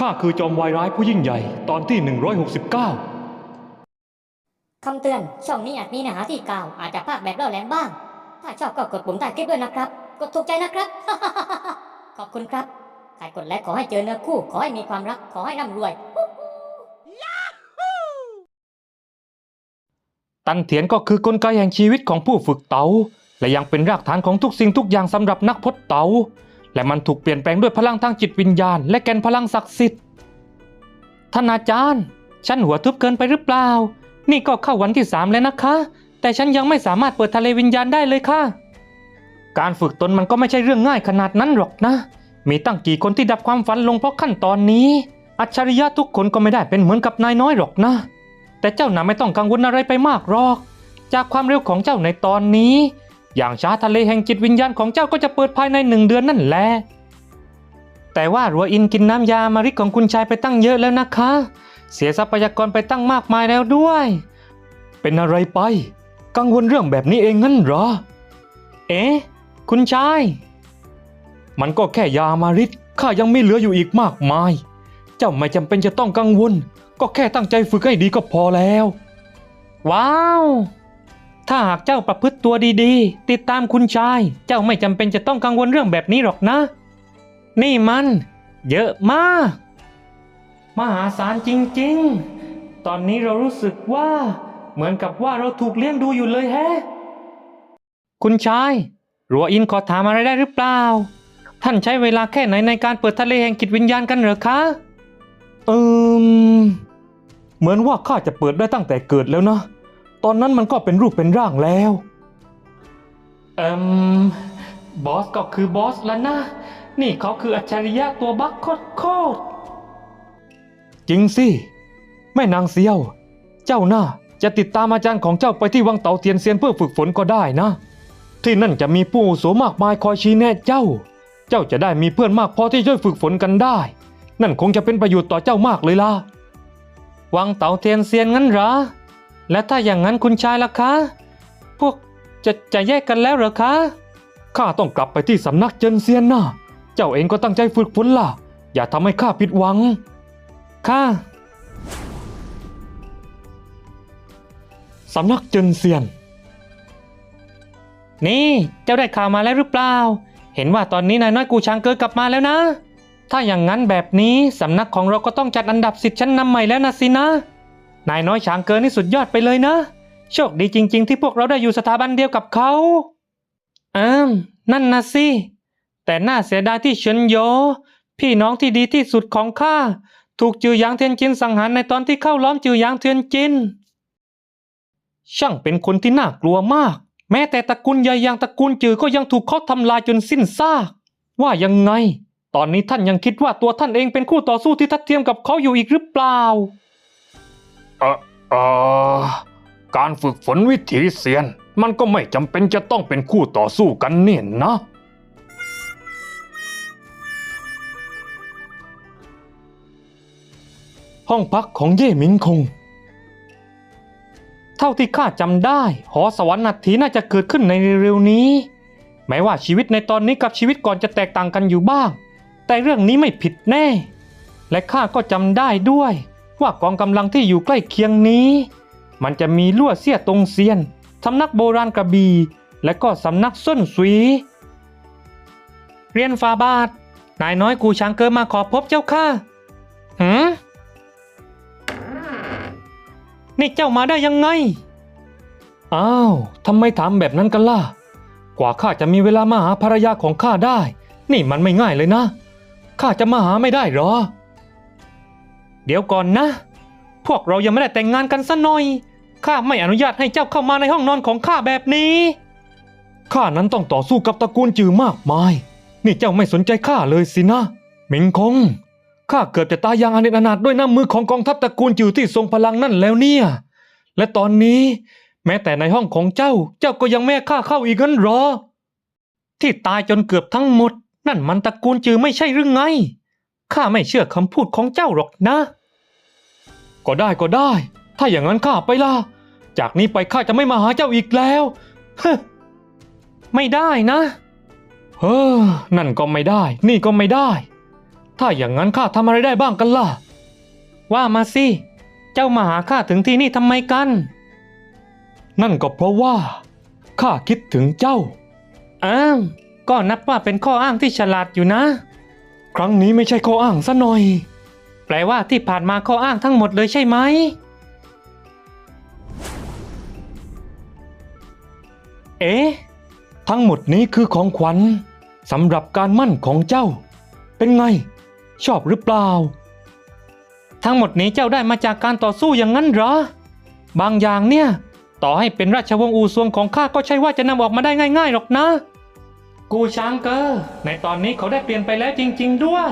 ข้าคือจอมวายร้ายผู้ยิ่งใหญ่ตอนที่ 169 คำเตือน ช่องนี้อาจมีเนื้อหาที่กล่าว อาจจะภาคแบบเล่าแหลมบ้าง ถ้าชอบก็กดปุ่มใต้คลิปด้วยนะครับ กดถูกใจนะครับ ขอบคุณครับใครกดไลค์ขอให้เจอเนื้อคู่ ขอให้มีความรัก ขอให้ร่ำรวย ตันเถียนก็คือกลไกแห่งชีวิตของผู้ฝึกเตาและยังเป็นรากฐานของทุกสิ่งทุกอย่างสำหรับนักพจน์เตา และมันถูกเปลี่ยนแปลงด้วยพลังทางจิตวิญญาณ และแกนพลังศักดิ์สิทธิ์ท่านอาจารย์ฉันหัวทุบเกินไปหรือเปล่า นี่ก็เข้าวันที่สามแล้วนะคะ แต่ฉันยังไม่สามารถเปิดทะเลวิญญาณได้เลยค่ะ การฝึกตนมันก็ไม่ใช่เรื่องง่ายขนาดนั้นหรอกนะ มีตั้งกี่คนที่ดับความฝันลงเพราะขั้นตอนนี้ อัจฉริยะทุกคนก็ไม่ได้เป็นเหมือนกับนายน้อยหรอกนะ แต่เจ้าน่ะไม่ต้องกังวลอะไรไปมากหรอก จากความเร็วของเจ้าในตอนนี้ อย่างช้าทะเลแห่งจิตวิญญาณของเจ้าก็จะเปิดภายในหนึ่งเดือนนั่นแหละแต่ว่ารัวอินกินน้ำยามาริกของคุณชายไปตั้งเยอะแล้วนะคะ เสียทรัพยากรไปตั้งมากมายแล้วด้วย เป็นอะไรไป กังวลเรื่องแบบนี้เองงั้นเหรอ เอ๊ะ คุณชาย มันก็แค่ยามาริดข้ายังไม่เหลืออยู่อีกมากมาย เจ้าไม่จำเป็นจะต้องกังวล ก็แค่ตั้งใจฝึกให้ดีก็พอแล้ว ว้าว ถ้าหากเจ้าประพฤติตัวดีๆ ติดตามคุณชาย เจ้าไม่จำเป็นจะต้องกังวลเรื่องแบบนี้หรอกนะ นี่มัน เยอะมาก มหาศาลจริงๆ ตอนนี้เรารู้สึกว่า เหมือนกับว่าเราถูกเลี้ยงดูอยู่เลยแฮะ คุณชาย รัวอินขอถามอะไรได้หรือเปล่า ท่านใช้เวลาแค่ไหนในการเปิดทะเลแห่งจิตวิญญาณกันเหรอคะเอืมเหมือนว่าข้าจะเปิดได้ตั้งแต่เกิดแล้วนะ ตอนนั้นมันก็เป็นรูปเป็นร่างแล้ว เอืมบอสก็คือบอสแล้วนะ นี่เขาคืออัจฉริยะตัวบักโคตรโคตรจริงสิ แม่นางเซียว เจ้าน่าจะติดตามอาจารย์ของเจ้าไปที่วังเตาเทียนเซียนเพื่อฝึกฝนก็ได้นะ ที่นั่นจะมีผู้อาวุโสมากมายคอยชี้แนะเจ้า เจ้าจะได้มีเพื่อนมากพอที่ช่วยฝึกฝนกันได้ นั่นคงจะเป็นประโยชน์ต่อเจ้ามากเลยล่ะ วังเตาเทียนเซียนงั้นเหรอ และถ้าอย่างนั้นคุณชายล่ะคะ พวกจะจะแยกกันแล้วเหรอคะ ข้าต้องกลับไปที่สำนักเจินเซียนนะเจ้าเองก็ตั้งใจฝึกฝนล่ะ อย่าทำให้ข้าผิดหวัง ข้าสำนักเจินเซียน นี่เจ้าได้ข่าวมาแล้วหรือเปล่า เห็นว่าตอนนี้นายน้อยกูชางเกิดกลับมาแล้วนะ ถ้าอย่างนั้นแบบนี้สำนักของเราก็ต้องจัดอันดับสิทธิ์ชั้นนำใหม่แล้วนะสินะ นายน้อยช้างเกินนี่สุดยอดไปเลยนะ โชคดีจริง ๆ ที่พวกเราได้อยู่สถาบันเดียวกับเขาอืมนั่นนะสิ แต่น่าเสียดายที่เฉินโย พี่น้องที่ดีที่สุดของข้า ถูกจือหยางเทียนจินสังหารในตอนที่เข้าล้อมจือหยางเทียนจิน ช่างเป็นคนที่น่ากลัวมาก แม้แต่ตระกูลใหญ่อย่างตระกูลจือก็ยังถูกเขาทำลายจนสิ้นซาก ว่ายังไง ตอนนี้ท่านยังคิดว่าตัวท่านเองเป็นคู่ต่อสู้ที่ทัดเทียมกับเขาอยู่อีกหรือเปล่า เออเออการฝึกฝนวิถีเซียน มันก็ไม่จำเป็นจะต้องเป็นคู่ต่อสู้กันเนี่ยนะ ห้องพักของเย่หมิงคง เท่าที่ข้าจำได้ หอสวรรค์นาทีน่าจะเกิดขึ้นในเร็วๆนี้ แม้ว่าชีวิตในตอนนี้กับชีวิตก่อนจะแตกต่างกันอยู่บ้าง แต่เรื่องนี้ไม่ผิดแน่ และข้าก็จำได้ด้วย ว่ากองกำลังที่อยู่ใกล้เคียงนี้ มันจะมีลั่วเสี้ยตงเซียนสำนักโบราณกระบี่และก็สำนักส้นสุยเรียนฟาบาท นายน้อยกูช้างเกิดมาขอพบเจ้าค่ะหืมนี่เจ้ามาได้ยังไง อ้าวทำไมถามแบบนั้นกันล่ะ กว่าข้าจะมีเวลามาหาภรรยาของข้าได้ นี่มันไม่ง่ายเลยนะ ข้าจะมาหาไม่ได้หรอ เดี๋ยวก่อนนะ พวกเรายังไม่ได้แต่งงานกันซะหน่อย ข้าไม่อนุญาตให้เจ้าเข้ามาในห้องนอนของข้าแบบนี้ ข้านั้นต้องต่อสู้กับตระกูลจือมากมาย นี่เจ้าไม่สนใจข้าเลยสินะหมิงคง ข้าเกิดจะตายอย่างอเนจอนาถด้วยน้ำมือของกองทัพตระกูลจิวที่ทรงพลังนั่นแล้วเนี่ย และตอนนี้ แม้แต่ในห้องของเจ้า เจ้าก็ยังแม่ข้าเข้าอีกงั้นหรอ ที่ตายจนเกือบทั้งหมด นั่นมันตระกูลจือไม่ใช่หรือไง ข้าไม่เชื่อคำพูดของเจ้าหรอกนะ ก็ได้ก็ได้ ถ้าอย่างนั้นข้าไปละจากนี้ไปข้าจะไม่มาหาเจ้าอีกแล้วฮไม่ได้นะเฮ้อนั่นก็ไม่ได้ นี่ก็ไม่ได้ ถ้าอย่างนั้นข้าทำอะไรได้บ้างกันล่ะ ว่ามาสิ เจ้ามาหาข้าถึงที่นี่ทำไมกัน นั่นก็เพราะว่าข้าคิดถึงเจ้า อ้าว ก็นับว่าเป็นข้ออ้างที่ฉลาดอยู่นะ ครั้งนี้ไม่ใช่ข้ออ้างซะหน่อย แปลว่าที่ผ่านมาข้ออ้างทั้งหมดเลยใช่ไหม เอ๊ะ ทั้งหมดนี้คือของขวัญสำหรับการมั่นของเจ้า เป็นไง ชอบหรือเปล่า ทั้งหมดนี้เจ้าได้มาจากการต่อสู้อย่างนั้นเหรอ บางอย่างเนี่ย ต่อให้เป็นราชวงศ์อูซวงของข้าก็ใช่ว่าจะนำออกมาได้ง่าย ๆ หรอกนะ กูช้างเกอร์ในตอนนี้เขาได้เปลี่ยนไปแล้วจริง ๆ ด้วย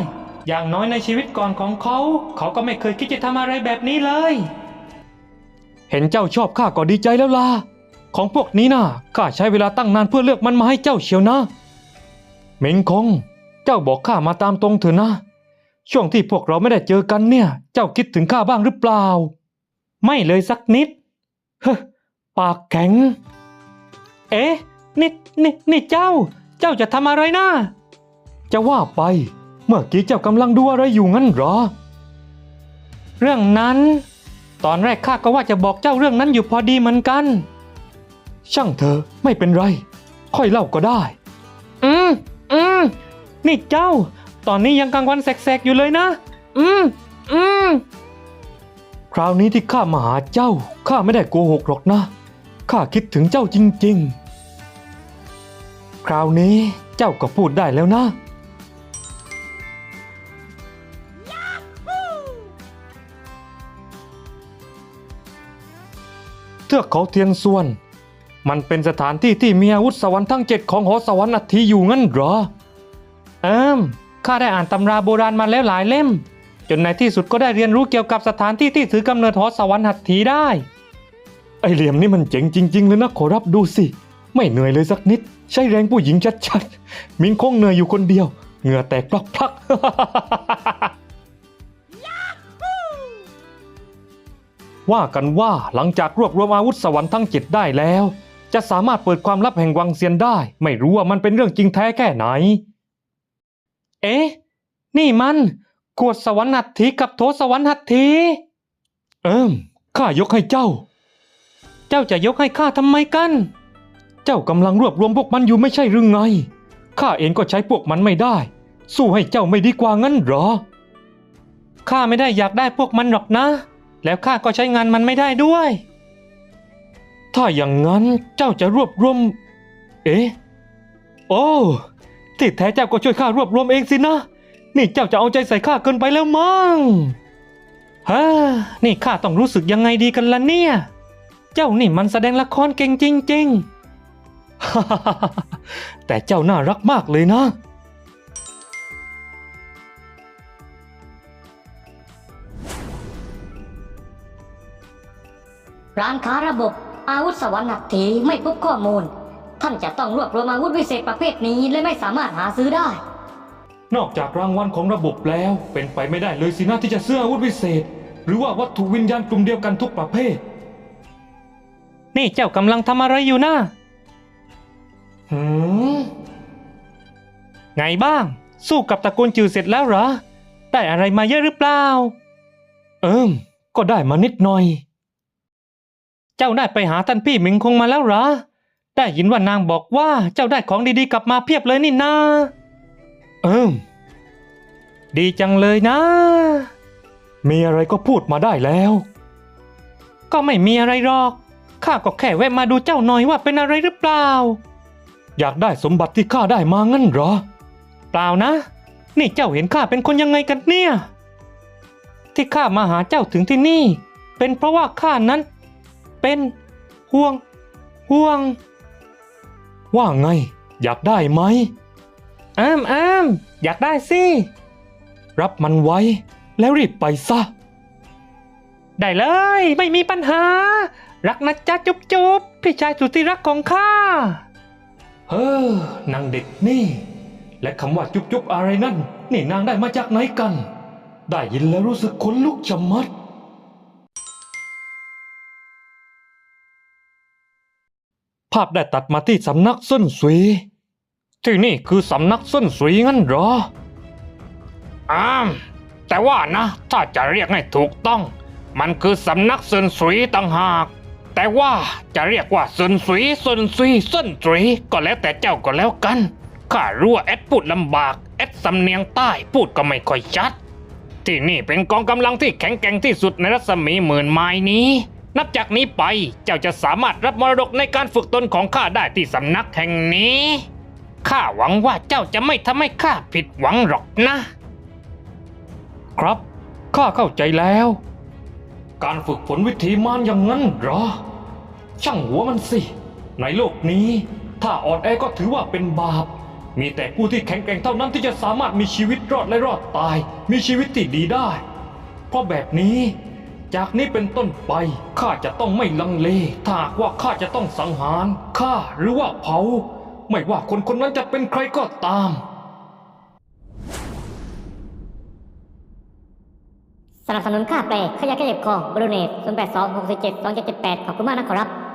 อย่างน้อยในชีวิตก่อนของเขา เขาก็ไม่เคยคิดจะทำอะไรแบบนี้เลย เห็นเจ้าชอบข้าก็ดีใจแล้วล่ะ ของพวกนี้นะข้าใช้เวลาตั้งนานเพื่อเลือกมันมาให้เจ้าเชียวนะเมงคง เจ้าบอกข้ามาตามตรงเถอะนะ ช่วงที่พวกเราไม่ได้เจอกันเนี่ย เจ้าคิดถึงข้าบ้างหรือเปล่า ไม่เลยสักนิดเฮ้อปากแข็ง เอ๊ะนี่นี่นี่เจ้า เจ้าจะทำอะไรนะจะว่าไป เมื่อกี้เจ้ากำลังดูอะไรอยู่งั้นเหรอ เรื่องนั้น ตอนแรกข้าก็ว่าจะบอกเจ้าเรื่องนั้นอยู่พอดีเหมือนกัน ช่างเธอะไม่เป็นไร ค่อยเล่าก็ได้ อืมอืมนี่เจ้า ตอนนี้ยังกลางวันแสกๆอยู่เลยนะ อืมอืมคราวนี้ที่ข้ามาหาเจ้าข้าไม่ได้โกหกหรอกนะข้าคิดถึงเจ้าจริง ๆ คราวนี้เจ้าก็พูดได้แล้วนะ เทือกเขาเทียนส่วน มันเป็นสถานที่ที่มีอาวุธสวรรค์ทั้งเจ็ดของหอสวรรค์อัฐิอยู่งั้นเหรอเอิมข้าได้อ่านตำราโบราณมาแล้วหลายเล่ม จนในที่สุดก็ได้เรียนรู้เกี่ยวกับสถานที่ที่ถือกำเนิดหอสวรรค์หัตถีได้ ไอเหลี่ยมนี่มันเจ๋งจริง ๆ เลยนะขอรับดูสิ ไม่เหนื่อยเลยสักนิด ใช้แรงผู้หญิงชัดๆ มินคงเหนื่อยอยู่คนเดียว เหงื่อแตกพลักๆว่ากันว่าหลังจากรวบรวมอาวุธสวรรค์ทั้งเจ็ดได้แล้ว จะสามารถเปิดความลับแห่งวังเซียนได้ ไม่รู้ว่ามันเป็นเรื่องจริงแท้แค่ไหน เอ๊ะ นี่มันขวดสวรรค์หัตถีกับโถสวรรค์หัตถีเอิมข้ายกให้เจ้า เจ้าจะยกให้ข้าทำไมกัน เจ้ากำลังรวบรวมพวกมันอยู่ไม่ใช่หรือไง ข้าเองก็ใช้พวกมันไม่ได้ สู้ให้เจ้าไม่ดีกว่างั้นเหรอ ข้าไม่ได้อยากได้พวกมันหรอกนะ แล้วข้าก็ใช้งานมันไม่ได้ด้วย ถ้าอย่างนั้นเจ้าจะรวบรวม เอ๊ะ โอ้ที่แท้เจ้าก็ช่วยข้ารวบรวมเองสินะ นี่เจ้าจะเอาใจใส่ข้าเกินไปแล้วมั้งฮ่านี่ข้าต้องรู้สึกยังไงดีกันล่ะเนี่ย เจ้านี่มันแสดงละครเก่งจริง ๆ แต่เจ้าน่ารักมากเลยนะ ร้านค้าระบบอาวุธสวรรค์หัตถีไม่พบข้อมูล ท่านจะต้องรวบรวมอาวุธวิเศษประเภทนี้และไม่สามารถหาซื้อได้ นอกจากรางวัลของระบบแล้ว เป็นไปไม่ได้เลยสินะที่จะซื้ออาวุธวิเศษ หรือว่าวัตถุวิญญาณกลุ่มเดียวกันทุกประเภท นี่เจ้ากำลังทำอะไรอยู่นะ หืมไงบ้าง สู้กับตระกูลจือเสร็จแล้วเหรอ ได้อะไรมาเยอะหรือเปล่า เอิมก็ได้มานิดหน่อย เจ้าได้ไปหาท่านพี่หมิงคงมาแล้วเหรอ ได้ยินว่านางบอกว่าเจ้าได้ของดีๆกลับมาเพียบเลยนี่นาเอิมดีจังเลยนะ มีอะไรก็พูดมาได้แล้ว ก็ไม่มีอะไรหรอก ข้าก็แค่แวะมาดูเจ้าหน่อยว่าเป็นอะไรหรือเปล่า อยากได้สมบัติที่ข้าได้มางั้นเหรอ เปล่านะ นี่เจ้าเห็นข้าเป็นคนยังไงกันเนี่ย ที่ข้ามาหาเจ้าถึงที่นี่ เป็นเพราะว่าข้านั้น เป็นห่วง ห่วง ว่าไง อยากได้ไหมอ้ามอ้ามอยากได้สิ รับมันไว้แล้วรีบไปซะ ได้เลย ไม่มีปัญหา รักนะจ๊ะจุ๊บจุ๊บพี่ชายสุดที่รักของข้า เฮ้อนางเด็กนี่ และคำว่าจุ๊บจุบอะไรนั่น นี่นางได้มาจากไหนกัน ได้ยินแล้วรู้สึกขนลุกชะมัด ภาพได้ตัดมาที่สำนักส้นสุย ที่นี่คือสำนักส้นสุยงั้นเหรอ อ้าม แต่ว่านะ ถ้าจะเรียกให้ถูกต้อง มันคือสำนักเซินสุยต่างหาก แต่ว่าจะเรียกว่าเซินสุยเซินซุยเซินสุยก็แล้วแต่เจ้าก็แล้วกันข้ารู้ว่าแอดพูดลำบากแอดสำเนียงใต้พูดก็ไม่ค่อยชัด ที่นี่เป็นกองกำลังที่แข็งแกร่งที่สุดในรัศมีหมื่นไม้นี้ นับจากนี้ไปเจ้าจะสามารถรับมรดกในการฝึกตนของข้าได้ที่สำนักแห่งนี้ข้าหวังว่าเจ้าจะไม่ทำให้ข้าผิดหวังหรอกนะ ครับข้าเข้าใจแล้ว การฝึกฝนวิธีมารอย่างนั้นเหรอ ช่างหัวมันสิ ในโลกนี้ ถ้าอ่อนแอก็ถือว่าเป็นบาป มีแต่ผู้ที่แข็งแกร่งเท่านั้นที่จะสามารถมีชีวิตรอดและรอดตาย มีชีวิตที่ดีได้ เพราะแบบนี้ จากนี้เป็นต้นไปข้าจะต้องไม่ลังเลถ้าหากว่าข้าจะต้องสังหารฆ่าหรือว่าเผา ไม่ว่าคนคนนั้นจะเป็นใครก็ตาม สนับสนุนค่าแปลขยะแก้เจ็บคอบรูเนต0 8 2 6 7 2 7 7 8 ขอบคุณมากนะครับ